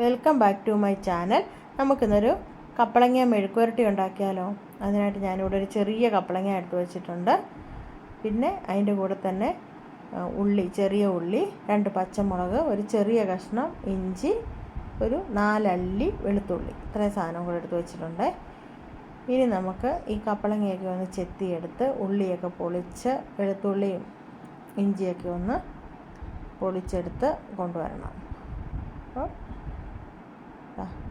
Welcome back to my channel. നമുക്കിന്നൊരു കപ്പളങ്ങ മെഴുക്കുവരട്ടി ഉണ്ടാക്കിയാലോ? അതിനായിട്ട് ഞാനിവിടെ ഒരു ചെറിയ കപ്പളങ്ങ എടുത്തു വെച്ചിട്ടുണ്ട്. പിന്നെ അതിന്റെ കൂടെ തന്നെ ഉള്ളി ചെറിയ ഉള്ളി രണ്ട് പച്ചമുളക് ഒരു ചെറിയ കഷ്ണം ഇഞ്ചി ഒരു നാലല്ലി വെളുത്തുള്ളി. ഇത്രയും സാധനം കൂടെ എടുത്തു വെച്ചിട്ടുണ്ട്. ഇനി നമുക്ക് ഈ കപ്പളങ്ങയൊക്കെ ഒന്ന് ചെത്തിയെടുത്ത് ഉള്ളിയൊക്കെ പൊളിച്ച് വെളുത്തുള്ളിയും ഇഞ്ചിയൊക്കെ ഒന്ന് പൊളിച്ചെടുത്ത് കൊണ്ടുവരണം. അപ്പോൾ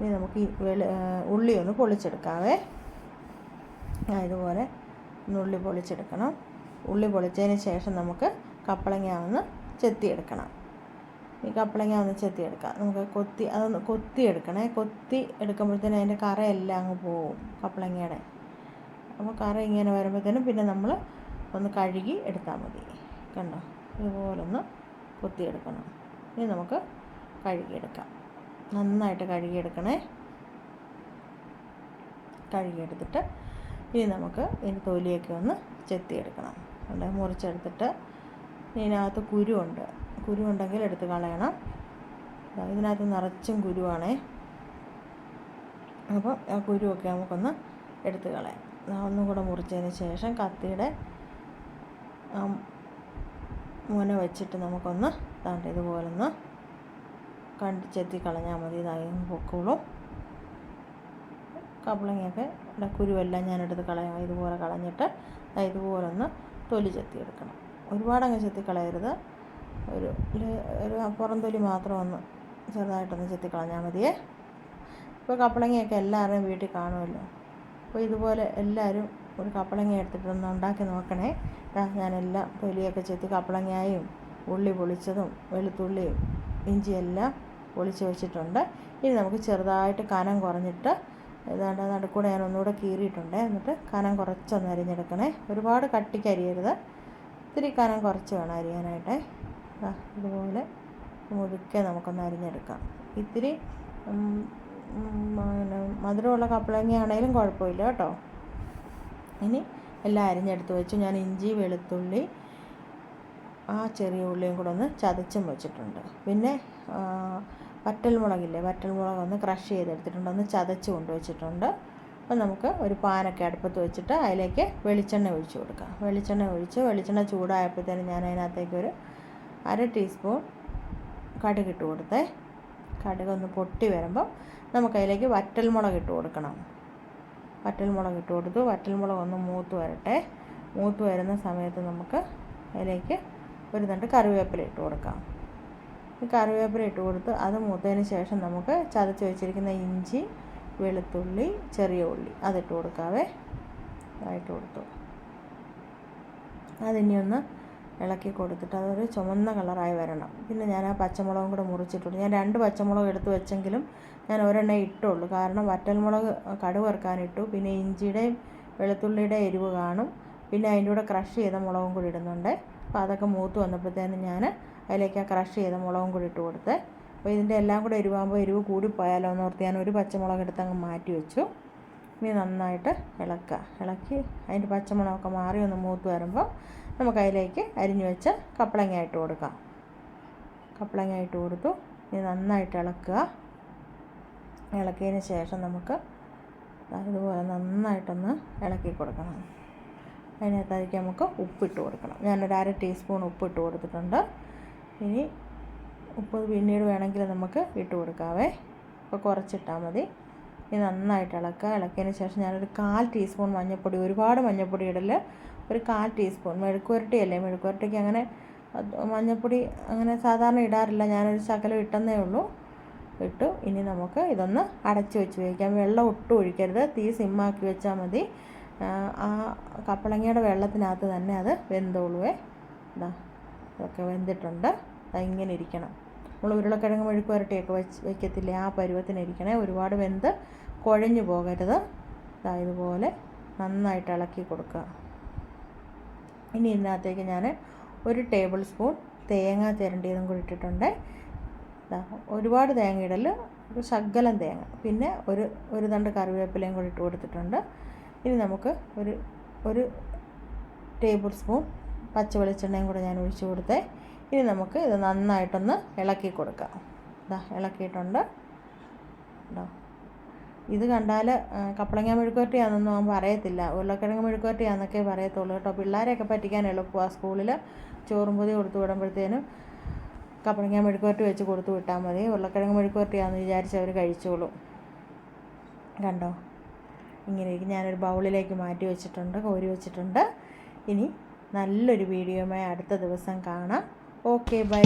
ഇനി നമുക്ക് ഈ ഉള്ളി ഒന്ന് പൊളിച്ചെടുക്കാവേ. ഇതുപോലെ ഉള്ളി പൊളിച്ചെടുക്കണം. ഉള്ളി പൊളിച്ചതിന് ശേഷം നമുക്ക് കപ്പളങ്ങ ഒന്ന് ചെത്തിയെടുക്കണം. ഈ കപ്പളങ്ങ ഒന്ന് ചെത്തിയെടുക്കാം. നമുക്ക് കൊത്തി അതൊന്ന് കൊത്തി എടുക്കണേ. കൊത്തി എടുക്കുമ്പോഴത്തേനും അതിന്റെ കറയെല്ലാം അങ്ങ് പോവും കപ്പളങ്ങയുടെ. അപ്പോൾ കറ ഇങ്ങനെ വരുമ്പോഴത്തേനും പിന്നെ നമ്മൾ ഒന്ന് കഴുകി എടുത്താൽ മതി. കണ്ടോ? ഇതുപോലൊന്ന് കൊത്തിയെടുക്കണം. ഇനി നമുക്ക് കഴുകിയെടുക്കാം. നന്നായിട്ട് കഴുകിയെടുക്കണേ. കഴുകിയെടുത്തിട്ട് ഇനി നമുക്ക് ഇതിന് തൊലിയൊക്കെ ഒന്ന് ചെത്തിയെടുക്കണം. അവിടെ മുറിച്ചെടുത്തിട്ട് ഇതിനകത്ത് കുരുണ്ട് കുരുണ്ടെങ്കിൽ എടുത്ത് കളയണം. ഇതിനകത്ത് നിറച്ചും കുരുവാണേ. അപ്പോൾ ആ കുരുവൊക്കെ നമുക്കൊന്ന് എടുത്ത് കളയാം. ഒന്നും കൂടെ മുറിച്ചതിന് ശേഷം കത്തിയുടെ മുന വെച്ചിട്ട് നമുക്കൊന്ന് താണ്ട് ഇതുപോലൊന്ന് കണ്ട് ചെത്തി കളഞ്ഞാൽ മതി ഇതായി പൊക്കോളും. കപ്പളങ്ങയൊക്കെ ഇവിടെ കുരുവെല്ലാം ഞാനെടുത്ത് കളയാം. ഇതുപോലെ കളഞ്ഞിട്ട് ഇതുപോലെ ഒന്ന് തൊലി ചെത്തി എടുക്കണം ഒരുപാടങ്ങ് ചെത്തി കളയരുത് ഒരു ഒരു- പുറം തൊലി മാത്രം ഒന്ന് ചെറുതായിട്ടൊന്ന് ചെത്തി കളഞ്ഞാൽ മതിയേ. ഇപ്പോൾ കപ്പളങ്ങയൊക്കെ എല്ലാവരുടെയും വീട്ടിൽ കാണുമല്ലോ. അപ്പോൾ ഇതുപോലെ എല്ലാവരും ഒരു കപ്പളങ്ങ എടുത്തിട്ടൊന്ന് ഉണ്ടാക്കി നോക്കണേ. ഞാനെല്ലാം തൊലിയൊക്കെ ചെത്തി കപ്പളങ്ങയായും ഉള്ളി പൊളിച്ചതും വെളുത്തുള്ളിയും ഇഞ്ചിയെല്ലാം പൊളിച്ച് വെച്ചിട്ടുണ്ട്. ഇനി നമുക്ക് ചെറുതായിട്ട് കനം കുറഞ്ഞിട്ട് ഏതാണ്ട് നടുക്കൂടെ ഞാൻ ഒന്നുകൂടെ കീറിയിട്ടുണ്ട്. എന്നിട്ട് കനം കുറച്ചൊന്ന് അരിഞ്ഞെടുക്കണേ. ഒരുപാട് കട്ടിക്ക് അരിയരുത്. ഇത്തിരി കനം കുറച്ച് വേണം അരിയാനായിട്ട്. ഇതുപോലെ മുഴുക്കെ നമുക്കൊന്ന് അരിഞ്ഞെടുക്കാം. ഇത്തിരി മധുരമുള്ള കപ്പളങ്ങയാണേലും കുഴപ്പമില്ല കേട്ടോ. ഇനി എല്ലാം അരിഞ്ഞെടുത്ത് വെച്ചു. ഞാൻ ഇഞ്ചി വെളുത്തുള്ളി ആ ചെറിയ ഉള്ളിയും കൂടെ ഒന്ന് ചതച്ചും വെച്ചിട്ടുണ്ട്. പിന്നെ വറ്റൽമുളകില്ലേ വറ്റൽമുളക് ഒന്ന് ക്രഷ് ചെയ്തെടുത്തിട്ടുണ്ട്. ഒന്ന് ചതച്ച് കൊണ്ടുവച്ചിട്ടുണ്ട്. അപ്പോൾ നമുക്ക് ഒരു പാനൊക്കെ അടുപ്പത്ത് വെച്ചിട്ട് അതിലേക്ക് വെളിച്ചെണ്ണ ഒഴിച്ച് കൊടുക്കാം. വെളിച്ചെണ്ണ ഒഴിച്ച് വെളിച്ചെണ്ണ ചൂടായപ്പോഴത്തേനും ഞാൻ അതിനകത്തേക്ക് ഒരു അര ടീസ്പൂൺ കടുക് ഇട്ട് കൊടുത്തേ. കടുക് ഒന്ന് പൊട്ടി വരുമ്പോൾ നമുക്കതിലേക്ക് വറ്റൽമുളക് ഇട്ട് കൊടുക്കണം. വറ്റൽമുളക് ഇട്ട് കൊടുത്തു. വറ്റൽമുളക് ഒന്ന് മൂത്ത് വരട്ടെ. മൂത്ത് വരുന്ന സമയത്ത് നമുക്ക് അതിലേക്ക് ഒരു തണ്ട് കറിവേപ്പില ഇട്ട് കൊടുക്കാം. കറിവേപ്പില ഇട്ട് കൊടുത്ത് അത് മൂത്തതിന് ശേഷം നമുക്ക് ചതച്ച് വെച്ചിരിക്കുന്ന ഇഞ്ചി വെളുത്തുള്ളി ചെറിയ ഉള്ളി അതിട്ട് കൊടുക്കാവേ. ഇട്ട് കൊടുത്തു. അതിനി ഒന്ന് ഇളക്കി കൊടുത്തിട്ട് അതൊരു ചുമന്ന കളറായി വരണം. പിന്നെ ഞാൻ ആ പച്ചമുളകും കൂടെ മുറിച്ചിട്ടുണ്ട്. ഞാൻ രണ്ട് പച്ചമുളക് എടുത്ത് വെച്ചെങ്കിലും ഞാൻ ഒരെണ്ണം ഇട്ടുള്ളൂ. കാരണം വറ്റൽമുളക് കടുക് വറുക്കാനിട്ടു പിന്നെ ഇഞ്ചിയുടെയും വെളുത്തുള്ളിയുടെ എരിവ് കാണും. പിന്നെ അതിന്റെ കൂടെ ക്രഷ് ചെയ്ത മുളകും കൂടി ഇടുന്നുണ്ട്. അപ്പോൾ അതൊക്കെ മൂത്ത് വന്നപ്പോഴത്തേനും ഞാൻ അതിലേക്ക് ആ ക്രഷ് ചെയ്ത മുളകും കൂടി ഇട്ട് കൊടുത്ത്. അപ്പോൾ ഇതിന്റെ എല്ലാം കൂടെ എരിവാകുമ്പോൾ എരിവ് കൂടിപ്പോയാലോ എന്ന് ഓർത്ത് ഞാൻ ഒരു പച്ചമുളക് എടുത്ത് അങ്ങ് മാറ്റി വെച്ചു. ഇനി നന്നായിട്ട് ഇളക്കുക. ഇളക്കി അതിന്റെ പച്ചമുളകൊക്കെ മാറി ഒന്ന് മൂത്ത് വരുമ്പോൾ നമുക്ക് അതിലേക്ക് അരിഞ്ഞു വെച്ച് കപ്പളങ്ങ ഇട്ട് കൊടുക്കാം. കപ്പളങ്ങ ഇട്ട് കൊടുത്തു. ഇനി നന്നായിട്ട് ഇളക്കുക. ഇളക്കിയതിന് ശേഷം നമുക്ക് ഇതുപോലെ നന്നായിട്ടൊന്ന് ഇളക്കി കൊടുക്കണം. അതിനകത്തേക്ക് നമുക്ക് ഉപ്പിട്ട് കൊടുക്കണം. ഞാനൊരു അര ടീസ്പൂൺ ഉപ്പിട്ട് കൊടുത്തിട്ടുണ്ട്. ഇനി ഉപ്പ് പിന്നീട് വേണമെങ്കിൽ നമുക്ക് ഇട്ട് കൊടുക്കാവേ. അപ്പോൾ കുറച്ചിട്ടാൽ മതി. ഇനി നന്നായിട്ട് ഇളക്കുക. ഇളക്കിയതിന് ശേഷം ഞാനൊരു കാൽ ടീസ്പൂൺ മഞ്ഞൾപ്പൊടി ഒരുപാട് മഞ്ഞൾപ്പൊടി ഇടൽ ഒരു കാൽ ടീസ്പൂൺ. മെഴുക്കുവരട്ടി അല്ലേ മെഴുക്കുവരട്ടിക്ക് അങ്ങനെ മഞ്ഞൾപ്പൊടി അങ്ങനെ സാധാരണ ഇടാറില്ല. ഞാനൊരു ശകലം ഇട്ടെന്നേ ഉള്ളൂ. ഇട്ടു. ഇനി നമുക്ക് ഇതൊന്ന് അടച്ച് വെച്ച് വേവിക്കാം. വെള്ളം ഒട്ടും ഒഴിക്കരുത്. തീ സിമ്മാക്കി വെച്ചാൽ മതി. ആ, കപ്പളങ്ങയുടെ വെള്ളത്തിനകത്ത് തന്നെ അത് വെന്തോളുവേ. ഇതാ ഇതൊക്കെ വെന്തിട്ടുണ്ട്. അതിങ്ങനെ ഇരിക്കണം. നമ്മൾ ഉരുളക്കിഴങ്ങ് മെഴുക്ക് വരട്ടിയൊക്കെ വെച്ച് വയ്ക്കത്തില്ലേ ആ പരുവത്തിന് ഇരിക്കണേ ഒരുപാട് വെന്ത് കുഴഞ്ഞു പോകരുത്. ഇതുപോലെ നന്നായിട്ട് ഇളക്കി കൊടുക്കുക. ഇനി ഇതിനകത്തേക്ക് ഞാൻ ഒരു ടേബിൾ സ്പൂൺ തേങ്ങ ചിരണ്ടിയതും കൂടി ഇട്ടിട്ടുണ്ട്. ഒരുപാട് തേങ്ങ ഇടൽ ഒരു ശകലം തേങ്ങ. പിന്നെ ഒരു ഒരു തണ്ട് കറിവേപ്പിലയും കൂടി ഇട്ട് കൊടുത്തിട്ടുണ്ട്. ഇനി നമുക്ക് ഒരു ഒരു ടേബിൾ സ്പൂൺ പച്ച വെളിച്ചെണ്ണയും കൂടെ ഞാൻ ഒഴിച്ചു കൊടുത്തേ. ഇനി നമുക്ക് ഇത് നന്നായിട്ടൊന്ന് ഇളക്കി കൊടുക്കാം. ഇതാ ഇളക്കിയിട്ടുണ്ട്. ഉണ്ടോ ഇത് കണ്ടാൽ കപ്പളങ്ങ മെഴുക്കുവരട്ടിയാണെന്നൊന്നും അവൻ പറയത്തില്ല. ഉരുളക്കിഴങ്ങ് മെഴുക്കുവരട്ടിയാണെന്നൊക്കെ പറയത്തുള്ളൂ കേട്ടോ. പിള്ളേരെയൊക്കെ പറ്റിക്കാൻ എളുപ്പമാണ് സ്കൂളിൽ ചോറും പൊതി കൊടുത്തു വിടുമ്പോഴത്തേനും കപ്പളങ്ങ മെഴുക്കുവരട്ടി വെച്ച് കൊടുത്തു വിട്ടാൽ മതി. ഉരുളക്കിഴങ്ങ് മെഴുക്കുവരട്ടിയാണെന്ന് വിചാരിച്ച് അവർ കഴിച്ചോളും. കണ്ടോ? ഇങ്ങനെ ഇരിക്കും. ഞാനൊരു ബൗളിലേക്ക് മാറ്റി വെച്ചിട്ടുണ്ട് കോരി വെച്ചിട്ടുണ്ട്. ഇനി നല്ലൊരു വീഡിയോയുമായി അടുത്ത ദിവസം കാണാം. Okay bye